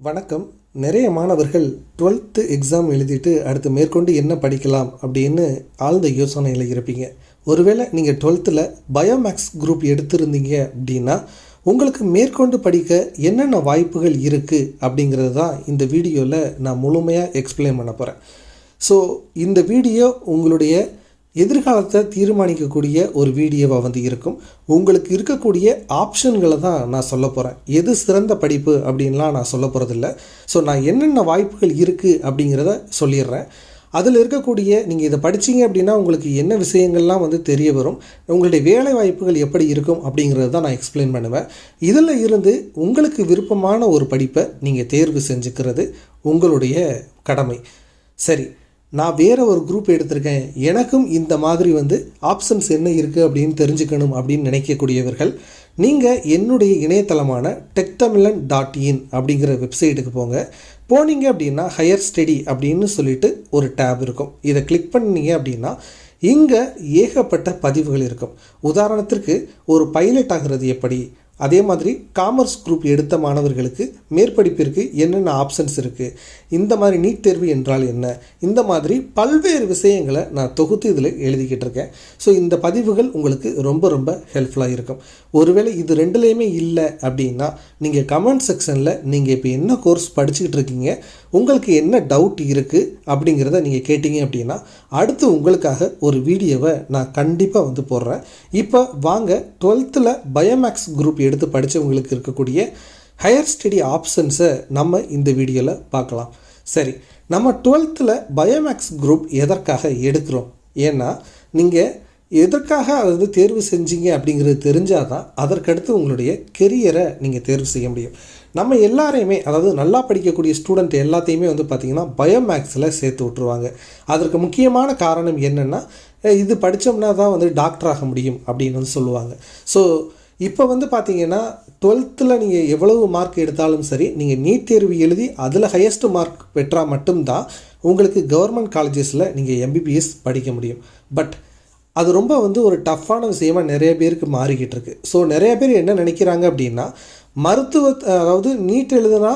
வணக்கம். நிறைய மாணவர்கள் டுவெல்த்து எக்ஸாம் எழுதிட்டு அடுத்து மேற்கொண்டு என்ன படிக்கலாம் அப்படின்னு ஆழ்ந்த யோசனையில் இருப்பீங்க. ஒருவேளை நீங்கள் டுவெல்த்தில் பயோமேக்ஸ் குரூப் எடுத்திருந்தீங்க அப்படின்னா உங்களுக்கு மேற்கொண்டு படிக்க என்னென்ன வாய்ப்புகள் இருக்குது அப்படிங்கிறது தான் இந்த வீடியோவில் நான் முழுமையாக எக்ஸ்பிளைன் பண்ண போகிறேன் ஸோ இந்த வீடியோ உங்களுடைய எதிர்காலத்தை தீர்மானிக்கக்கூடிய ஒரு வீடியோவாக வந்து இருக்கும். உங்களுக்கு இருக்கக்கூடிய ஆப்ஷன்களை தான் நான் சொல்ல போகிறேன் எது சிறந்த படிப்பு அப்படின்லாம் நான் சொல்ல போகிறதில்ல ஸோ நான் என்னென்ன வாய்ப்புகள் இருக்குது அப்படிங்கிறத சொல்லிடுறேன். அதில் இருக்கக்கூடிய நீங்கள் இதை படிச்சீங்க அப்படின்னா உங்களுக்கு என்ன விஷயங்கள்லாம் வந்து தெரிய வரும். உங்களுடைய வேலை வாய்ப்புகள் எப்படி இருக்கும் அப்படிங்கிறத தான் நான் எக்ஸ்பிளைன் பண்ணுவேன். இதில் இருந்து உங்களுக்கு விருப்பமான ஒரு படிப்பை நீங்கள் தேர்வு செஞ்சுக்கிறது உங்களுடைய கடமை. சரி. நான் வேறு ஒரு குரூப் எடுத்திருக்கேன். எனக்கும் இந்த மாதிரி வந்து ஆப்ஷன்ஸ் என்ன இருக்குது அப்படின்னு தெரிஞ்சுக்கணும் அப்படின்னு நினைக்கக்கூடியவர்கள் நீங்கள் என்னுடைய இணையதளமான டெக்தமிழன் டாட் இன் அப்படிங்கிற வெப்சைட்டுக்கு போங்க. போனீங்க அப்படின்னா ஹையர் ஸ்டடி அப்படின்னு சொல்லிட்டு ஒரு டேப் இருக்கும். இதை கிளிக் பண்ணீங்க அப்படின்னா இங்கே ஏகப்பட்ட பதிவுகள் இருக்கும். உதாரணத்திற்கு ஒரு பைலட் ஆகிறது எப்படி? அதே மாதிரி காமர்ஸ் குரூப் எடுத்த மாணவர்களுக்கு மேற்படிப்பிற்கு என்னென்ன ஆப்ஷன்ஸ் இருக்குது இந்த மாதிரி நீட் தேர்வு என்றால் என்ன? இந்த மாதிரி பல்வேறு விஷயங்களை நான் தொகுத்து இதில் எழுதிக்கிட்டு இருக்கேன். ஸோ இந்த பதிவுகள் உங்களுக்கு ரொம்ப ரொம்ப ஹெல்ப்ஃபுல்லாக இருக்கும். ஒருவேளை இது ரெண்டுலேயுமே இல்லை அப்படின்னா நீங்கள் கமெண்ட் செக்ஷனில் நீங்கள் இப்போ என்ன கோர்ஸ் படிச்சுக்கிட்டு இருக்கீங்க உங்களுக்கு என்ன டவுட் இருக்குது அப்படிங்கிறத நீங்கள் கேட்டிங்க அப்படின்னா அடுத்து உங்களுக்காக ஒரு வீடியோவை நான் கண்டிப்பாக வந்து போடுறேன். இப்போ வாங்க டுவெல்த்தில் பயோமேக்ஸ் குரூப் எடுத்து படித்தவங்களுக்கு இருக்கக்கூடிய ஹையர் ஸ்டடி ஆப்ஷன்ஸை நம்ம இந்த வீடியோவில் பார்க்கலாம். சரி நம்ம டுவெல்த்தில் பயோமேக்ஸ் குரூப் எதற்காக எடுக்கிறோம்? ஏன்னா நீங்கள் எதற்காக அதை வந்து தேர்வு செஞ்சீங்க அப்படிங்கிறது தெரிஞ்சால் தான் அதற்கடுத்து உங்களுடைய கெரியரை நீங்கள் தேர்வு செய்ய முடியும். நம்ம எல்லாரையுமே அதாவது நல்லா படிக்கக்கூடிய ஸ்டூடெண்ட் எல்லாத்தையுமே வந்து பார்த்திங்கன்னா பயோமேக்ஸில் சேர்த்து விட்ருவாங்க அதற்கு முக்கியமான காரணம் என்னென்னா இது படித்தோம்னா தான் வந்து டாக்டர் ஆக முடியும் அப்படின்னு வந்து சொல்லுவாங்க. ஸோ இப்போ வந்து பார்த்தீங்கன்னா டுவெல்த்தில் நீங்கள் எவ்வளவு மார்க் எடுத்தாலும் சரி நீங்கள் நீட் தேர்வு எழுதி அதில் ஹையஸ்ட் மார்க் பெற்றால் மட்டும்தான் உங்களுக்கு கவர்மெண்ட் காலேஜஸில் நீங்கள் எம்பிபிஎஸ் படிக்க முடியும். பட் அது ரொம்ப வந்து ஒரு டஃப்பான விஷயமாக நிறைய பேருக்கு மாறிக்கிட்டு இருக்கு ஸோ நிறைய பேர் என்ன நினைக்கிறாங்க அப்படின்னா மருத்துவ அதாவது நீட் எழுதுனா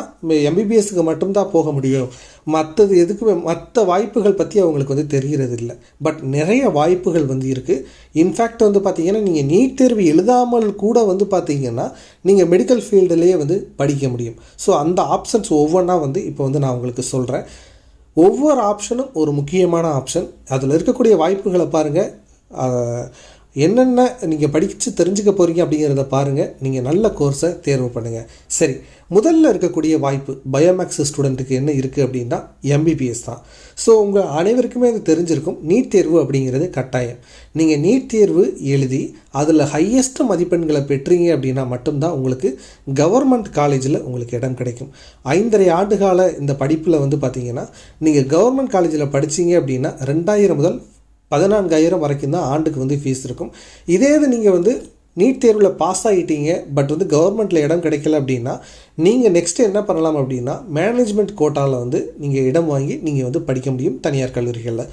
எம்பிபிஎஸ்க்கு மட்டும்தான் போக முடியும். மற்றது எதுக்குமே மற்ற வாய்ப்புகள் பற்றி அவங்களுக்கு வந்து தெரிகிறது இல்லை பட் நிறைய வாய்ப்புகள் வந்து இருக்குது இன்ஃபேக்ட் வந்து பார்த்திங்கன்னா நீங்கள் நீட் தேர்வு எழுதாமல் கூட வந்து பார்த்திங்கன்னா நீங்கள் மெடிக்கல் ஃபீல்டுலேயே வந்து படிக்க முடியும். ஸோ அந்த ஆப்ஷன்ஸ் ஒவ்வொன்றா வந்து இப்போ வந்து நான் உங்களுக்கு சொல்கிறேன் ஒவ்வொரு ஆப்ஷனும் ஒரு முக்கியமான ஆப்ஷன் அதில் இருக்கக்கூடிய வாய்ப்புகளை பாருங்கள் என்னென்ன நீங்கள் படித்து தெரிஞ்சுக்க போகிறீங்க அப்படிங்கிறத பாருங்கள் நீங்கள் நல்ல கோர்ஸை தேர்வு பண்ணுங்கள் சரி முதல்ல இருக்கக்கூடிய வாய்ப்பு பயோமேக்ஸ் ஸ்டூடெண்ட்டுக்கு என்ன இருக்குது அப்படின்னா எம்பிபிஎஸ் தான். ஸோ உங்கள் அனைவருக்குமே அது தெரிஞ்சிருக்கும். நீட் தேர்வு அப்படிங்கிறது கட்டாயம். நீங்கள் நீட் தேர்வு எழுதி அதில் ஹையஸ்ட் மதிப்பெண்களை பெற்றீங்க அப்படின்னா மட்டும்தான் உங்களுக்கு கவர்மெண்ட் காலேஜில் உங்களுக்கு இடம் கிடைக்கும். ஐந்தரை ஆண்டுகால இந்த படிப்பில் வந்து பார்த்தீங்கன்னா நீங்கள் கவர்மெண்ட் காலேஜில் படிச்சீங்க அப்படின்னா ரெண்டாயிரம் முதல் பதினான்காயிரம் வரைக்கும் தான் ஆண்டுக்கு வந்து ஃபீஸ் இருக்கும். இதே இது நீங்கள் வந்து நீட் தேர்வில் பாஸ் ஆகிட்டீங்க பட் வந்து கவர்மெண்ட்டில் இடம் கிடைக்கல அப்படின்னா நீங்கள் நெக்ஸ்ட்டு என்ன பண்ணலாம் அப்படின்னா மேனேஜ்மெண்ட் கோட்டாவில் வந்து நீங்கள் இடம் வாங்கி நீங்கள் வந்து படிக்க முடியும் தனியார் கல்லூரிகளில்.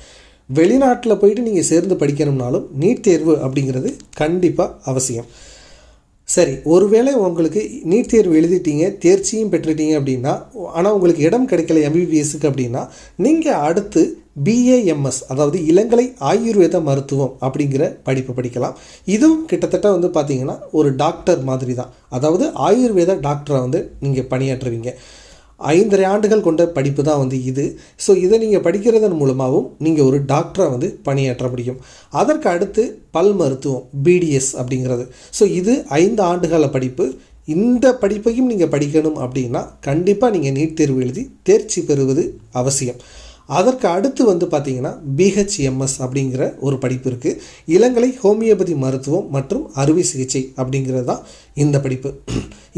வெளிநாட்டில் போயிட்டு நீங்கள் சேர்ந்து படிக்கணும்னாலும் நீட் தேர்வு அப்படிங்கிறது கண்டிப்பாக அவசியம். சரி ஒருவேளை உங்களுக்கு நீட் தேர்வு எழுதிட்டீங்க தேர்ச்சியும் பெற்றுட்டீங்க அப்படின்னா ஆனால் உங்களுக்கு இடம் கிடைக்கல எம்பிபிஎஸ்க்கு அப்படின்னா நீங்கள் அடுத்து பிஏஎம்எஸ் அதாவது இளங்கலை ஆயுர்வேத மருத்துவம் அப்படிங்கிற படிப்பு படிக்கலாம். இதுவும் கிட்டத்தட்ட வந்து பார்த்திங்கன்னா ஒரு டாக்டர் மாதிரி தான் அதாவது ஆயுர்வேத டாக்டரை வந்து நீங்கள் பணியாற்றுவீங்க. ஐந்தரை ஆண்டுகள் கொண்ட படிப்பு தான் வந்து இது. ஸோ இதை நீங்கள் படிக்கிறதன் மூலமாகவும் நீங்கள் ஒரு டாக்டரை வந்து பணியாற்ற முடியும். அதற்கு அடுத்து பல் மருத்துவம் பிடிஎஸ் அப்படிங்கிறது. ஸோ இது ஐந்து ஆண்டுகால படிப்பு. இந்த படிப்பையும் நீங்கள் படிக்கணும் அப்படின்னா கண்டிப்பாக நீங்கள் நீட் தேர்வு எழுதி தேர்ச்சி பெறுவது அவசியம். அதற்கு அடுத்து வந்து பார்த்திங்கன்னா பிஹெச்எம்எஸ் அப்படிங்கிற ஒரு படிப்பு இருக்குது இளங்கலை ஹோமியோபதி மருத்துவம் மற்றும் அறுவை சிகிச்சை அப்படிங்கிறது தான் இந்த படிப்பு.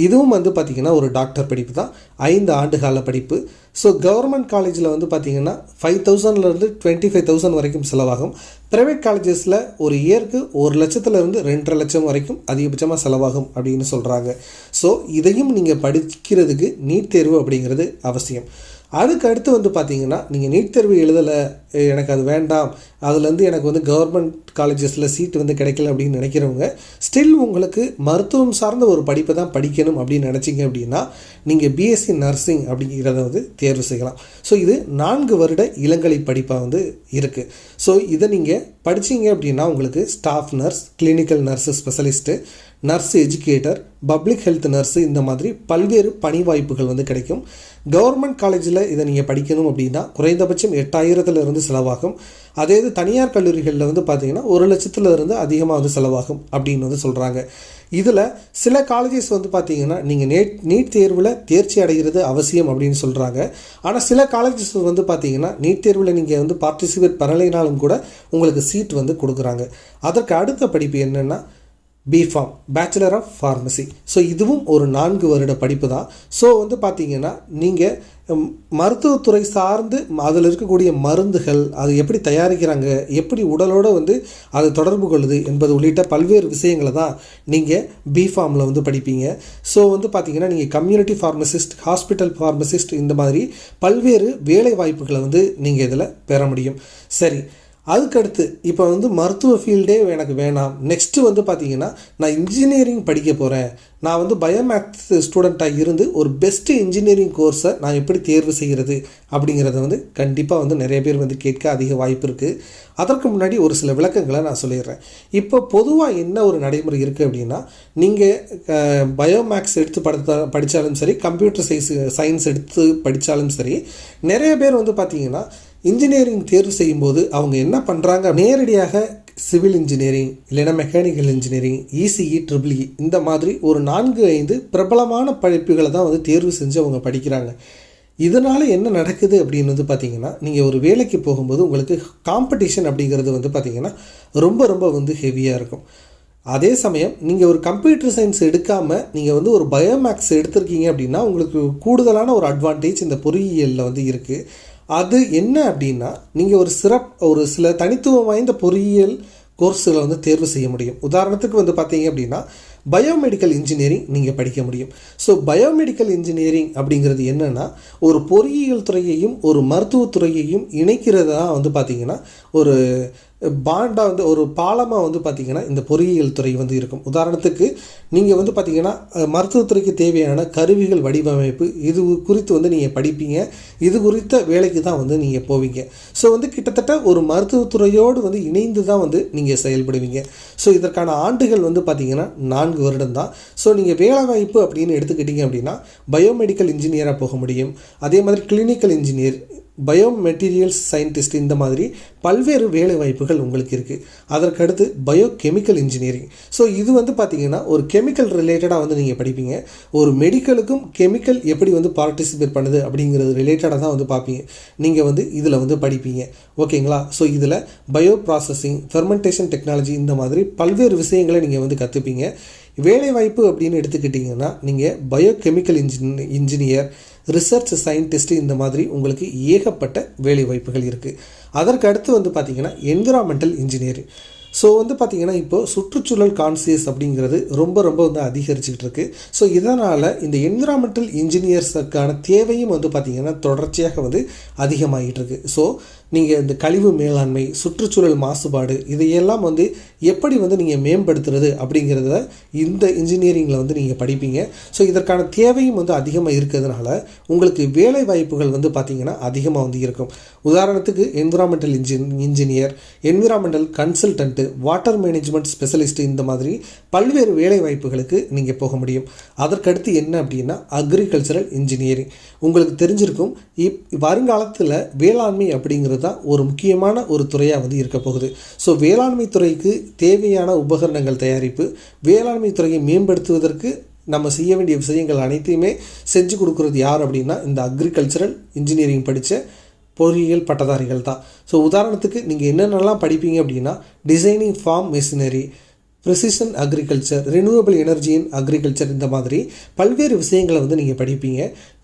இதுவும் வந்து பார்த்திங்கன்னா ஒரு டாக்டர் படிப்பு தான். ஐந்து ஆண்டு கால படிப்பு ஸோ கவர்மெண்ட் காலேஜில் வந்து பார்த்திங்கன்னா ஃபைவ் தௌசண்ட்லேருந்து டுவெண்ட்டி ஃபைவ் தௌசண்ட் வரைக்கும் செலவாகும். ப்ரைவேட் காலேஜஸில் ஒரு இயருக்கு ஒரு லட்சத்துலேருந்து ரெண்டரை லட்சம் வரைக்கும் அதிகபட்சமாக செலவாகும் அப்படின்னு சொல்கிறாங்க ஸோ இதையும் நீங்கள் படிக்கிறதுக்கு நீட் தேர்வு அப்படிங்கிறது அவசியம். அதுக்கு அடுத்து வந்து பார்த்தீங்கன்னா நீங்கள் நீட் தேர்வு எழுதலை எனக்கு அது வேண்டாம். அதுலேருந்து எனக்கு வந்து கவர்மெண்ட் காலேஜஸில் சீட்டு வந்து கிடைக்கல அப்படின்னு நினைக்கிறவங்க ஸ்டில் உங்களுக்கு மருத்துவம் சார்ந்த ஒரு படிப்பை தான் படிக்கணும் அப்படின்னு நினச்சிங்க அப்படின்னா நீங்கள் பிஎஸ்சி நர்சிங் அப்படிங்கிறத வந்து தேர்வு செய்யலாம். ஸோ இது நான்கு வருட இளங்கலை படிப்பாக வந்து இருக்குது ஸோ இதை நீங்கள் படிச்சீங்க அப்படின்னா உங்களுக்கு staff nurse clinical nurse specialist nurse educator public health nurse இந்த மாதிரி பல்வேறு பணி வாய்ப்புகள் வந்து கிடைக்கும். கவர்மெண்ட் காலேஜில் இதை நீங்கள் படிக்கணும் அப்படின்னா குறைந்தபட்சம் எட்டாயிரத்துல இருந்து செலவாகும். அதே இது தனியார் கல்லூரிகளில் வந்து பார்த்தீங்கன்னா ஒரு லட்சத்துலேருந்து அதிகமாக வந்து செலவாகும் அப்படின்னு வந்து சொல்கிறாங்க இதில் சில காலேஜஸ் வந்து பார்த்திங்கன்னா நீங்கள் நேட் நீட் தேர்வில் தேர்ச்சி அடைகிறது அவசியம் அப்படின்னு சொல்கிறாங்க ஆனால் சில காலேஜஸ் வந்து பார்த்திங்கன்னா நீட் தேர்வில் நீங்கள் வந்து பார்ட்டிசிபேட் பண்ணலைனாலும் கூட உங்களுக்கு சீட் வந்து கொடுக்குறாங்க. அதற்கு அடுத்த படிப்பு என்னென்னா B Pharm bachelor of pharmacy so இதுவும் ஒரு நான்கு வருட படிப்பு தான். ஸோ வந்து பார்த்தீங்கன்னா நீங்கள் மருத்துவத்துறை சார்ந்து அதில் இருக்கக்கூடிய மருந்துகள் அது எப்படி தயாரிக்கிறாங்க எப்படி உடலோடு வந்து அது தொடர்பு கொள்ளுது என்பது உள்ளிட்ட பல்வேறு விஷயங்களை தான் நீங்கள் பிஃபார்மில் வந்து படிப்பீங்க. ஸோ வந்து பார்த்தீங்கன்னா நீங்கள் கம்யூனிட்டி ஃபார்மசிஸ்ட் ஹாஸ்பிட்டல் ஃபார்மசிஸ்ட் இந்த மாதிரி பல்வேறு வேலை வாய்ப்புகளை வந்து நீங்கள் இதில் பெற முடியும். சரி அதுக்கடுத்து இப்போ வந்து மருத்துவ ஃபீல்டே எனக்கு வேணாம். நெக்ஸ்ட்டு வந்து பார்த்தீங்கன்னா நான் இன்ஜினியரிங் படிக்க போகிறேன் நான் வந்து பயோமேக்ஸ் ஸ்டூடெண்ட்டாக இருந்து ஒரு பெஸ்ட்டு இன்ஜினியரிங் கோர்ஸை நான் எப்படி தேர்வு செய்கிறது அப்படிங்கிறத வந்து கண்டிப்பாக வந்து நிறைய பேர் வந்து கேட்க அதிக வாய்ப்பு இருக்குது அதற்கு முன்னாடி ஒரு சில விளக்கங்களை நான் சொல்லிடுறேன். இப்போ பொதுவாக என்ன ஒரு நடைமுறை இருக்குது அப்படின்னா நீங்கள் பயோமேக்ஸ் எடுத்து படுத்த படித்தாலும் சரி கம்ப்யூட்டர் சைன்ஸ் சயின்ஸ் எடுத்து படித்தாலும் சரி நிறைய பேர் வந்து பார்த்திங்கன்னா இன்ஜினியரிங் தேர்வு செய்யும்போது அவங்க என்ன பண்ணுறாங்க நேரடியாக சிவில் இன்ஜினியரிங் இல்லைன்னா mechanical engineering E C E triple E இந்த மாதிரி ஒரு நான்கு ஐந்து பிரபலமான படிப்புகளை தான் வந்து தேர்வு செஞ்சு அவங்க படிக்கிறாங்க. இதனால் என்ன நடக்குது அப்படின்னு வந்து பார்த்தீங்கன்னா நீங்கள் ஒரு வேலைக்கு போகும்போது உங்களுக்கு காம்படிஷன் அப்படிங்கிறது வந்து பார்த்தீங்கன்னா ரொம்ப ரொம்ப வந்து ஹெவியாக இருக்கும். அதே சமயம் நீங்கள் ஒரு கம்ப்யூட்டர் சயின்ஸ் எடுக்காமல் நீங்கள் வந்து ஒரு பயோமேக்ஸ் எடுத்திருக்கீங்க அப்படின்னா உங்களுக்கு கூடுதலான ஒரு அட்வான்டேஜ் இந்த பொறியியலில் வந்து இருக்குது அது என்ன அப்படின்னா நீங்கள் ஒரு சிறப் ஒரு சில தனித்துவம் வாய்ந்த பொறியியல் கோர்ஸுகளை வந்து தேர்வு செய்ய முடியும். உதாரணத்துக்கு வந்து பார்த்தீங்க அப்படின்னா பயோமெடிக்கல் இன்ஜினியரிங் நீங்கள் படிக்க முடியும். ஸோ பயோமெடிக்கல் இன்ஜினியரிங் அப்படிங்கிறது என்னென்னா ஒரு பொறியியல் துறையையும் ஒரு மருத்துவத்துறையையும் இணைக்கிறது தான் வந்து பார்த்திங்கன்னா ஒரு பாண்டாக வந்து ஒரு பாலமாக வந்து பார்த்திங்கன்னா இந்த பொறியியல் துறை வந்து இருக்கும். உதாரணத்துக்கு நீங்கள் வந்து பார்த்திங்கன்னா மருத்துவத்துறைக்கு தேவையான கருவிகள் வடிவமைப்பு இது குறித்து வந்து நீங்கள் படிப்பீங்க. இது குறித்த வேலைக்கு தான் வந்து நீங்கள் போவீங்க. ஸோ வந்து கிட்டத்தட்ட ஒரு மருத்துவத்துறையோடு வந்து இணைந்து தான் வந்து நீங்கள் செயல்படுவீங்க. ஸோ இதற்கான ஆண்டுகள் வந்து பார்த்திங்கன்னா நான்கு வருடம் தான். ஸோ நீங்கள் வேலைவாய்ப்பு அப்படின்னு எடுத்துக்கிட்டீங்க அப்படின்னா பயோமெடிக்கல் இன்ஜினியராக போக முடியும். அதே மாதிரி clinical engineer biomaterials scientist இந்த மாதிரி பல்வேறு வேலை வாய்ப்புகள் உங்களுக்கு இருக்குது அதற்கடுத்து பயோ கெமிக்கல் இன்ஜினியரிங் ஸோ இது வந்து பார்த்தீங்கன்னா ஒரு கெமிக்கல் ரிலேட்டடாக வந்து நீங்கள் படிப்பீங்க. ஒரு மெடிக்கலுக்கும் கெமிக்கல் எப்படி வந்து பார்ட்டிசிபேட் பண்ணுது அப்படிங்கிறது ரிலேட்டடாக தான் வந்து பார்ப்பீங்க நீங்கள் வந்து இதில் வந்து படிப்பீங்க. ஓகேங்களா? ஸோ இதில் பயோ ப்ராசஸிங் ஃபெர்மெண்டேஷன் டெக்னாலஜி இந்த மாதிரி பல்வேறு விஷயங்களை நீங்கள் வந்து கற்றுப்பீங்க வேலைவாய்ப்பு அப்படின்னு எடுத்துக்கிட்டிங்கன்னா நீங்கள் biochemical engine engineer research scientist இந்த மாதிரி உங்களுக்கு ஏகப்பட்ட வேலை வாய்ப்புகள் இருக்குது அதற்கு அடுத்து வந்து பார்த்திங்கன்னா என்விரான்மெண்டல் இன்ஜினியரிங் ஸோ வந்து பார்த்திங்கன்னா இப்போ சுற்றுச்சூழல் கான்சியஸ் அப்படிங்கிறது ரொம்ப ரொம்ப வந்து அதிகரிச்சுக்கிட்டு இருக்கு. ஸோ இதனால் இந்த என்விரான்மெண்டல் இன்ஜினியர்ஸுக்கான தேவையும் வந்து பார்த்திங்கன்னா தொடர்ச்சியாக வந்து அதிகமாகிட்டு இருக்கு. ஸோ நீங்கள் இந்த கழிவு மேலாண்மை சுற்றுச்சூழல் மாசுபாடு இதையெல்லாம் வந்து எப்படி வந்து நீங்கள் மேம்படுத்துறது அப்படிங்கிறத இந்த இன்ஜினியரிங்கில் வந்து நீங்கள் படிப்பீங்க. ஸோ இதற்கான தேவையும் வந்து அதிகமாக இருக்கிறதுனால உங்களுக்கு வேலை வாய்ப்புகள் வந்து பார்த்திங்கன்னா அதிகமாக வந்து இருக்கும். உதாரணத்துக்கு environmental engine engineer environmental consultant water management specialist இந்த மாதிரி பல்வேறு வேலை வாய்ப்புகளுக்கு நீங்கள் போக முடியும். அதற்கடுத்து என்ன அப்படின்னா அக்ரிகல்ச்சரல் இன்ஜினியரிங் உங்களுக்கு தெரிஞ்சிருக்கும் இப் வருங்காலத்தில் வேளாண்மை அப்படிங்கிறது தான் ஒரு முக்கியமான ஒரு துறையாக வந்து இருக்க போகுது. ஸோ வேளாண்மை துறைக்கு தேவையான உபகரணங்கள் தயாரிப்பு வேளாண்மை துறையை மேம்படுத்துவதற்கு நம்ம செய்ய வேண்டிய விஷயங்கள் அனைத்தையுமே செஞ்சு கொடுக்குறது யார் அப்படின்னா இந்த அக்ரிகல்ச்சரல் இன்ஜினியரிங் படித்த பொறியியல் பட்டதாரிகள் தான். ஸோ உதாரணத்துக்கு நீங்கள் என்னென்னலாம் படிப்பீங்க அப்படின்னா designing farm machinery precision agriculture renewable எனர்ஜியின் agriculture இந்த மாதிரி பல்வேறு விஷயங்களை வந்து நீங்கள் படிப்பீங்க.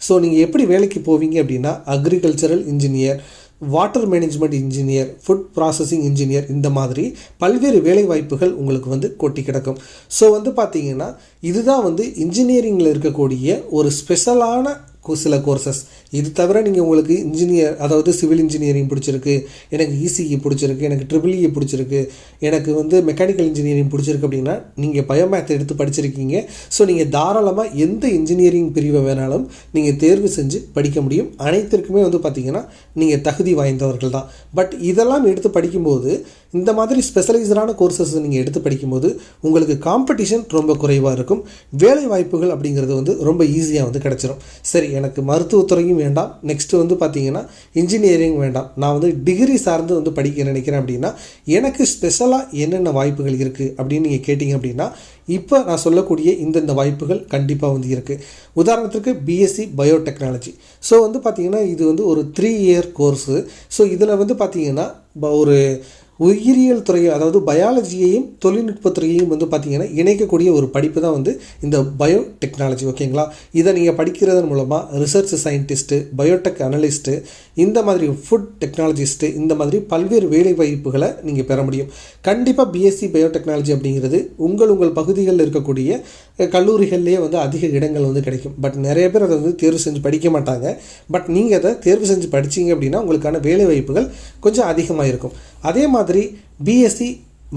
ஸோ நீங்கள் எப்படி வேலைக்கு போவீங்க அப்படின்னா agricultural engineer water management engineer food processing engineer இந்த மாதிரி பல்வேறு வேலை வாய்ப்புகள் உங்களுக்கு வந்து கொட்டி கிடக்கும். ஸோ வந்து பார்த்தீங்கன்னா இதுதான் வந்து இன்ஜினியரிங்கில் இருக்கக்கூடிய ஒரு ஸ்பெஷலான சில கோர்சஸ் இது தவிர நீங்கள் உங்களுக்கு இன்ஜினியர் அதாவது சிவில் இன்ஜினியரிங் பிடிச்சிருக்கு எனக்கு இசிஇ பிடிச்சிருக்கு எனக்கு ட்ரிபிள் இ e பிடிச்சிருக்கு எனக்கு வந்து மெக்கானிக்கல் இன்ஜினியரிங் பிடிச்சிருக்கு அப்படின்னா நீங்கள் பயோமேத் எடுத்து படிச்சிருக்கீங்க. ஸோ நீங்கள் தாராளமாக எந்த இன்ஜினியரிங் பிரிவை வேணாலும் நீங்கள் தேர்வு செஞ்சு படிக்க முடியும். அனைத்திற்குமே வந்து பார்த்தீங்கன்னா நீங்கள் தகுதி வாய்ந்தவர்கள் தான். பட் இதெல்லாம் எடுத்து படிக்கும்போது இந்த மாதிரி ஸ்பெஷலைஸ்டான கோர்சஸ் நீங்கள் எடுத்து படிக்கும்போது உங்களுக்கு காம்படிஷன் ரொம்ப குறைவாக இருக்கும். வேலை வாய்ப்புகள் அப்படிங்கிறது வந்து ரொம்ப ஈஸியாக வந்து கிடச்சிரும். சரி எனக்கு மருத்துவத்துறையும் வேண்டாம். நெக்ஸ்ட்டு வந்து பார்த்தீங்கன்னா இன்ஜினியரிங் வேண்டாம். நான் வந்து டிகிரி சார்ந்து வந்து படிக்க நினைக்கிறேன் அப்படின்னா எனக்கு ஸ்பெஷலாக என்னென்ன வாய்ப்புகள் இருக்குது அப்படின்னு நீங்கள் கேட்டிங்க அப்படின்னா இப்போ நான் சொல்லக்கூடிய இந்தந்த வாய்ப்புகள் கண்டிப்பாக வந்து இருக்குது உதாரணத்துக்கு பிஎஸ்சி பயோடெக்னாலஜி ஸோ வந்து பார்த்தீங்கன்னா இது வந்து ஒரு த்ரீ இயர் கோர்ஸு ஸோ இதில் வந்து பார்த்தீங்கன்னா ப- ஒரு உயிரியல் துறையை அதாவது பயாலஜியையும் தொழில்நுட்பத்துறையையும் வந்து பார்த்தீங்கன்னா இணைக்கக்கூடிய ஒரு படிப்பு தான் வந்து இந்த பயோ டெக்னாலஜி ஓகேங்களா இதை நீங்கள் படிக்கிறதன் மூலமாக ரிசர்ச் சயின்டிஸ்ட்டு பயோடெக் அனலிஸ்ட்டு இந்த மாதிரி ஃபுட் டெக்னாலஜிஸ்ட்டு இந்த மாதிரி பல்வேறு வேலை வாய்ப்புகளை நீங்கள் பெற முடியும். கண்டிப்பாக பிஎஸ்சி பயோடெக்னாலஜி அப்படிங்கிறது உங்கள் உங்கள் பகுதிகளில் இருக்கக்கூடிய கல்லூரிகள்லேயே வந்து அதிக இடங்கள் வந்து கிடைக்கும். பட் நிறைய பேர் அதை வந்து தேர்வு செஞ்சு படிக்க மாட்டாங்க. பட் நீங்கள் அதை தேர்வு செஞ்சு படிச்சீங்க அப்படின்னா உங்களுக்கான வேலை வாய்ப்புகள் கொஞ்சம் அதிகமாக இருக்கும் அதே மாதிரி பிஎஸ்சி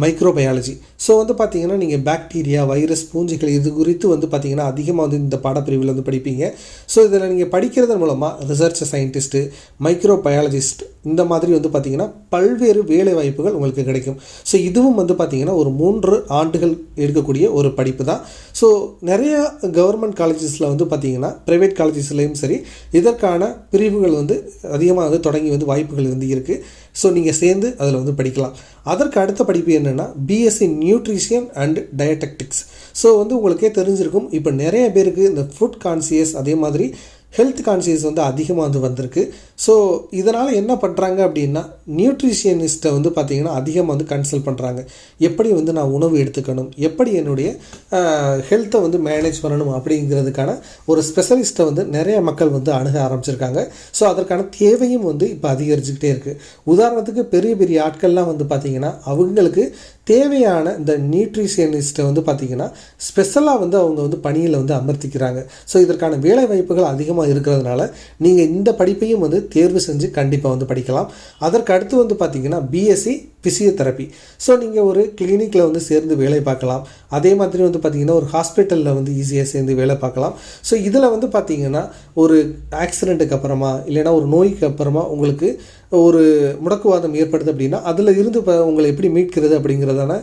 மைக்ரோபயாலஜி ஸோ வந்து பார்த்திங்கன்னா நீங்கள் பாக்டீரியா வைரஸ் பூஞ்சிகள் இது குறித்து வந்து பார்த்திங்கன்னா அதிகமாக வந்து இந்த பாடப்பிரிவில் வந்து படிப்பீங்க. ஸோ இதில் நீங்கள் படிக்கிறதன் மூலமாக ரிசர்ச் சயின்டிஸ்ட்டு மைக்ரோபயாலஜிஸ்ட் இந்த மாதிரி வந்து பார்த்திங்கன்னா பல்வேறு வேலை வாய்ப்புகள் உங்களுக்கு கிடைக்கும். ஸோ இதுவும் வந்து பார்த்திங்கன்னா ஒரு மூன்று ஆண்டுகள் எடுக்கக்கூடிய ஒரு படிப்பு தான் ஸோ நிறைய கவர்மெண்ட் காலேஜஸில் வந்து பார்த்திங்கன்னா ப்ரைவேட் காலேஜஸ்லேயும் சரி இதற்கான பிரிவுகள் வந்து அதிகமாக வந்து தொடங்கி வந்து வாய்ப்புகள் வந்து இருக்குது ஸோ நீங்கள் சேர்ந்து அதில் வந்து படிக்கலாம். அதற்கு அடுத்த படிப்பு என்னென்னா B Sc nutrition and dietetics so வந்து உங்களுக்கே தெரிஞ்சிருக்கும் இப்போ நிறைய பேருக்கு இந்த ஃபுட் கான்சியஸ் அதே மாதிரி ஹெல்த் கான்சியஸ் வந்து அதிகமாக வந்து வந்திருக்கு. ஸோ இதனால் என்ன பண்ணுறாங்க அப்படின்னா நியூட்ரிஷியனிஸ்ட்டை வந்து பார்த்திங்கன்னா அதிகமாக வந்து கன்சல்ட் பண்ணுறாங்க எப்படி வந்து நான் உணவு எடுத்துக்கணும்? எப்படி என்னுடைய ஹெல்த்தை வந்து மேனேஜ் பண்ணணும் அப்படிங்கிறதுக்கான ஒரு ஸ்பெஷலிஸ்ட்டை வந்து நிறைய மக்கள் வந்து அணுக ஆரம்பிச்சிருக்காங்க. ஸோ அதற்கான தேவையும் வந்து இப்போ அதிகரிச்சுக்கிட்டே இருக்குது உதாரணத்துக்கு பெரிய பெரிய ஆட்கள்லாம் வந்து பார்த்திங்கன்னா அவங்களுக்கு தேவையான இந்த நியூட்ரிஷியனிஸ்ட்டை வந்து பார்த்திங்கன்னா ஸ்பெஷலாக வந்து அவங்க வந்து பணியில் வந்து அமர்த்திக்கிறாங்க. ஸோ இதற்கான வேலை வாய்ப்புகள் அதிகமாக இருக்கிறதுனால நீங்கள் இந்த படிப்பையும் வந்து தேர்வு செஞ்சு கண்டிப்பாக வந்து படிக்கலாம். அதற்கு அடுத்து வந்து பார்த்திங்கன்னா பிஎஸ்சி ஃபிசியோதெரப்பி ஸோ நீங்கள் ஒரு கிளினிக்கில் வந்து சேர்ந்து வேலை பார்க்கலாம். அதே மாதிரி வந்து பார்த்திங்கன்னா ஒரு ஹாஸ்பிட்டலில் வந்து ஈஸியாக சேர்ந்து வேலை பார்க்கலாம். ஸோ இதில் வந்து பார்த்திங்கன்னா ஒரு ஆக்சிடெண்ட்டுக்கு அப்புறமா இல்லைன்னா ஒரு நோய்க்கு அப்புறமா உங்களுக்கு ஒரு முடக்குவாதம் ஏற்படுது அப்படின்னா அதில் இருந்து இப்போ உங்களை எப்படி மீட்கிறது அப்படிங்கிறதான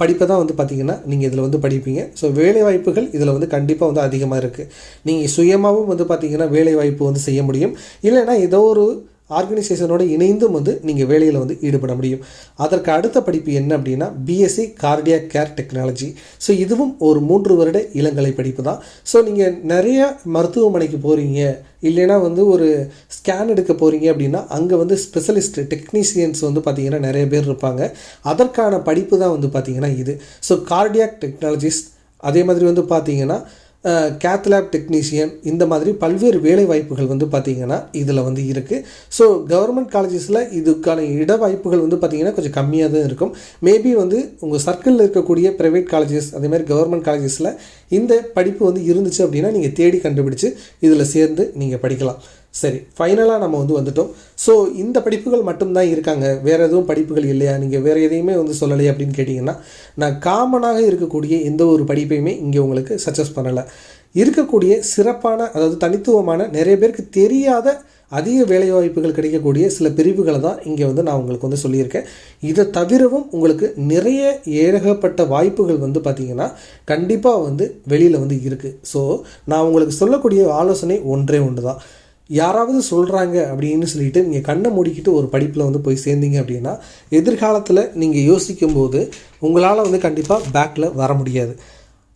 படிப்பை தான் வந்து பார்த்திங்கன்னா நீங்கள் இதில் வந்து படிப்பீங்க. ஸோ வேலைவாய்ப்புகள் இதில் வந்து கண்டிப்பாக வந்து அதிகமாக இருக்குது நீங்கள் சுயமாகவும் வந்து பார்த்திங்கன்னா வேலைவாய்ப்பு வந்து செய்ய முடியும். இல்லைன்னா ஏதோ ஒரு ஆர்கனைசேஷனோட இணைந்தும் வந்து நீங்கள் வேலையில் வந்து ஈடுபட முடியும். அதற்கு அடுத்த படிப்பு என்ன அப்படின்னா B Sc cardiac care technology so இதுவும் ஒரு மூன்று வருட இளங்கலை படிப்பு தான். ஸோ நீங்கள் நிறைய மருத்துவமனைக்கு போகிறீங்க இல்லைன்னா வந்து ஒரு ஸ்கேன் எடுக்க போகிறீங்க அப்படின்னா அங்கே வந்து ஸ்பெஷலிஸ்ட் டெக்னீஷியன்ஸ் வந்து பார்த்திங்கன்னா நிறைய பேர் இருப்பாங்க. அதற்கான படிப்பு தான் வந்து பார்த்திங்கன்னா இது. ஸோ கார்டியாக் டெக்னாலஜிஸ்ட் அதே மாதிரி வந்து பார்த்திங்கன்னா கேத்லேப் டெக்னீஷியன் இந்த மாதிரி பல்வேறு வேலை வாய்ப்புகள் வந்து பார்த்திங்கன்னா இதில் வந்து இருக்குது ஸோ கவர்மெண்ட் காலேஜஸில் இதுக்கான இட வாய்ப்புகள் வந்து பார்த்திங்கன்னா கொஞ்சம் கம்மியாக தான் இருக்கும். மேபி வந்து உங்கள் சர்க்கிளில் இருக்கக்கூடிய ப்ரைவேட் காலேஜஸ் அதேமாதிரி கவர்மெண்ட் காலேஜஸில் இந்த படிப்பு வந்து இருந்துச்சு அப்படின்னா நீங்கள் தேடி கண்டுபிடிச்சு இதில் சேர்ந்து நீங்கள் படிக்கலாம். சரி ஃபைனலாக நம்ம வந்து வந்துட்டோம். ஸோ இந்த படிப்புகள் மட்டும்தான் இருக்காங்க. வேறு எதுவும் படிப்புகள் இல்லையா? நீங்கள் வேறு எதையுமே வந்து சொல்லலையே அப்படின்னு கேட்டிங்கன்னா நான் காமனாக இருக்கக்கூடிய எந்த ஒரு படிப்பையுமே இங்கே உங்களுக்கு சஜஸ்ட் பண்ணலை. இருக்கக்கூடிய சிறப்பான அதாவது தனித்துவமான நிறைய பேருக்கு தெரியாத அதிக வேலைவாய்ப்புகள் கிடைக்கக்கூடிய சில பிரிவுகளை தான் இங்கே வந்து நான் உங்களுக்கு வந்து சொல்லியிருக்கேன். இதை தவிரவும் உங்களுக்கு நிறைய ஏகப்பட்ட வாய்ப்புகள் வந்து பார்த்திங்கன்னா கண்டிப்பாக வந்து வெளியில் வந்து இருக்குது ஸோ நான் உங்களுக்கு சொல்லக்கூடிய ஆலோசனை ஒன்றே ஒன்று தான். யாராவது சொல்கிறாங்க அப்படின்னு சொல்லிட்டு நீங்கள் கண்ணை மூடிக்கிட்டு ஒரு படிப்பில் வந்து போய் சேர்ந்தீங்க அப்படின்னா எதிர்காலத்தில் நீங்கள் யோசிக்கும்போது உங்களால் வந்து கண்டிப்பாக பேக்கில் வர முடியாது.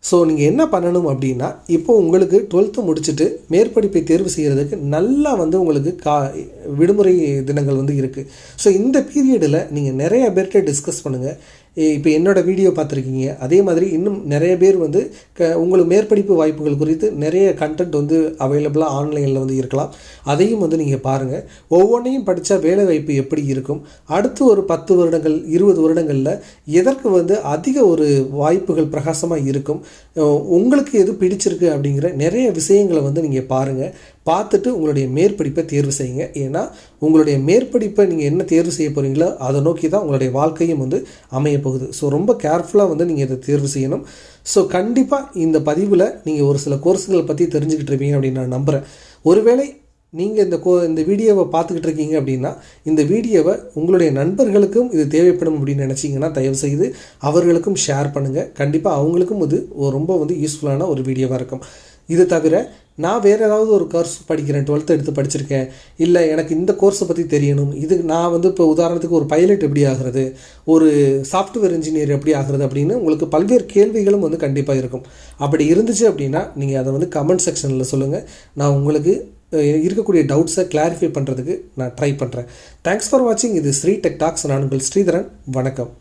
ஸோ நீங்கள் என்ன பண்ணணும் அப்படின்னா இப்போ உங்களுக்கு டுவெல்த்து முடிச்சுட்டு மேற்படிப்பை தேர்வு செய்கிறதுக்கு நல்லா வந்து உங்களுக்கு கா விடுமுறை தினங்கள் வந்து இருக்குது ஸோ இந்த பீரியடில் நீங்கள் நிறைய பேர்கிட்ட டிஸ்கஸ் பண்ணுங்கள் இப்போ என்னோடய வீடியோ பார்த்துருக்கீங்க. அதே மாதிரி இன்னும் நிறைய பேர் வந்து க உங்களுக்கு மேற்படிப்பு வாய்ப்புகள் குறித்து நிறைய கண்டென்ட் வந்து அவைலபிளாக ஆன்லைனில் வந்து இருக்கலாம். அதையும் வந்து நீங்கள் பாருங்கள் ஒவ்வொன்றையும் படித்தா வேலை வாய்ப்பு எப்படி இருக்கும்? அடுத்து ஒரு பத்து வருடங்கள் இருபது வருடங்களில் எதற்கு வந்து அதிக ஒரு வாய்ப்புகள் பிரகாசமாக இருக்கும்? உங்களுக்கு எது பிடிச்சிருக்கு அப்படிங்கிற நிறைய விஷயங்களை வந்து நீங்கள் பாருங்கள் பார்த்துட்டு உங்களுடைய மேற்படிப்பை தேர்வு செய்யுங்க. ஏன்னா உங்களுடைய மேற்படிப்பை நீங்கள் என்ன தேர்வு செய்ய போகிறீங்களோ அதை நோக்கி தான் உங்களுடைய வாழ்க்கையும் வந்து அமைய போகுது. ஸோ ரொம்ப கேர்ஃபுல்லாக வந்து நீங்கள் இதை தேர்வு செய்யணும். ஸோ கண்டிப்பாக இந்த பதிவில் நீங்கள் ஒரு சில கோர்ஸுகளை பற்றி தெரிஞ்சுக்கிட்டு இருப்பீங்க அப்படின்னு நான் நம்புகிறேன் ஒருவேளை நீங்கள் இந்த கோ இந்த வீடியோவை பார்த்துக்கிட்டு இருக்கீங்க அப்படின்னா இந்த வீடியோவை உங்களுடைய நண்பர்களுக்கும் இது தேவைப்படும் அப்படின்னு நினச்சிங்கன்னா தயவுசெய்து அவர்களுக்கும் ஷேர் பண்ணுங்கள் கண்டிப்பாக அவங்களுக்கும் இது ரொம்ப வந்து யூஸ்ஃபுல்லான ஒரு வீடியோவாக இருக்கும். இது தவிர நான் வேறு ஏதாவது ஒரு கோர்ஸ் படிக்கிறேன் டுவெல்த்து எடுத்து படிச்சிருக்கேன். இல்லை எனக்கு இந்த கோர்ஸை பற்றி தெரியணும். இது நான் வந்து இப்போ உதாரணத்துக்கு ஒரு பைலட் எப்படி ஆகிறது? ஒரு சாஃப்ட்வேர் இன்ஜினியர் எப்படி ஆகிறது அப்படின்னு உங்களுக்கு பல்வேறு கேள்விகளும் வந்து கண்டிப்பாக இருக்கும். அப்படி இருந்துச்சு அப்படின்னா நீங்கள் அதை வந்து கமெண்ட் செக்ஷனில் சொல்லுங்கள் நான் உங்களுக்கு இருக்கக்கூடிய டவுட்ஸை கிளாரிஃபை பண்ணுறதுக்கு நான் ட்ரை பண்ணுறேன் தேங்க்ஸ் ஃபார் வாட்சிங் இது ஸ்ரீ டெக் டாக்ஸ். நான் உங்கள் ஸ்ரீதரன். வணக்கம்.